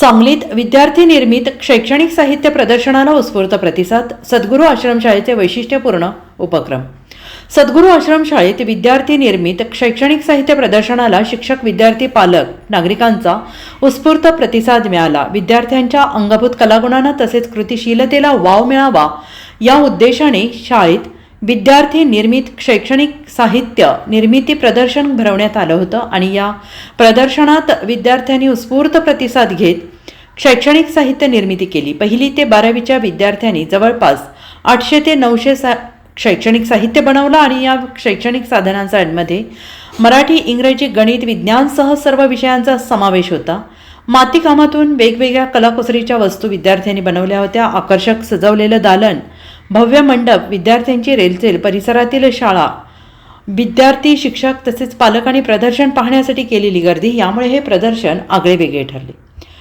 सांगलीत विद्यार्थी निर्मित शैक्षणिक साहित्य प्रदर्शनाला उत्स्फूर्त प्रतिसाद सद्गुरू आश्रमशाळेचे वैशिष्ट्यपूर्ण उपक्रम. सद्गुरू आश्रमशाळेत विद्यार्थी निर्मित शैक्षणिक साहित्य प्रदर्शनाला शिक्षक विद्यार्थी पालक नागरिकांचा उत्स्फूर्त प्रतिसाद मिळाला. विद्यार्थ्यांच्या अंगभूत कलागुणांना तसेच कृतिशीलतेला वाव मिळावा या उद्देशाने शाळेत विद्यार्थी निर्मित शैक्षणिक साहित्य निर्मिती प्रदर्शन भरवण्यात आलं होतं आणि या प्रदर्शनात विद्यार्थ्यांनी उत्स्फूर्त प्रतिसाद घेत शैक्षणिक साहित्य निर्मिती केली. पहिली ते बारावीच्या विद्यार्थ्यांनी जवळपास आठशे ते नऊशे सा शैक्षणिक साहित्य बनवलं आणि या शैक्षणिक साधनांमध्ये मराठी इंग्रजी गणित विज्ञानसह सर्व विषयांचा समावेश होता. मातीकामातून वेगवेगळ्या कलाकुसरीच्या वस्तू विद्यार्थ्यांनी बनवल्या होत्या. आकर्षक सजवलेलं दालन भव्य मंडप विद्यार्थ्यांची रेलचेल परिसरातील शाळा विद्यार्थी शिक्षक तसेच पालकांनी प्रदर्शन पाहण्यासाठी केलेली गर्दी यामुळे हे प्रदर्शन आगळेवेगळे ठरले.